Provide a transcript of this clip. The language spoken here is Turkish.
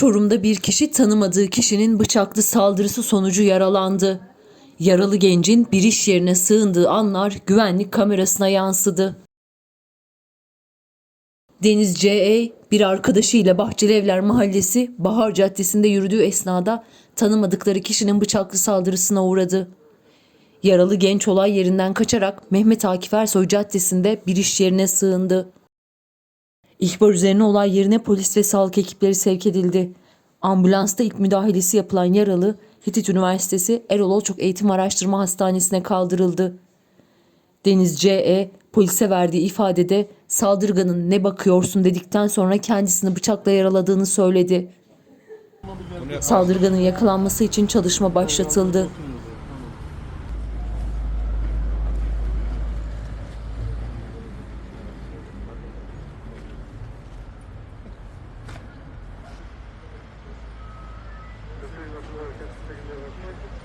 Çorum'da bir kişi tanımadığı kişinin bıçaklı saldırısı sonucu yaralandı. Yaralı gencin bir iş yerine sığındığı anlar güvenlik kamerasına yansıdı. Deniz C.E. bir arkadaşıyla Bahçelievler Mahallesi Bahar Caddesi'nde yürüdüğü esnada tanımadıkları kişinin bıçaklı saldırısına uğradı. Yaralı genç olay yerinden kaçarak Mehmet Akif Ersoy Caddesi'nde bir iş yerine sığındı. İhbar üzerine olay yerine polis ve sağlık ekipleri sevk edildi. Ambulansta ilk müdahalesi yapılan yaralı Hitit Üniversitesi Erol Olçok Eğitim Araştırma Hastanesi'ne kaldırıldı. Deniz C.E. polise verdiği ifadede saldırganın ne bakıyorsun dedikten sonra kendisini bıçakla yaraladığını söyledi. Saldırganın yakalanması için çalışma başlatıldı. Market, secondary market.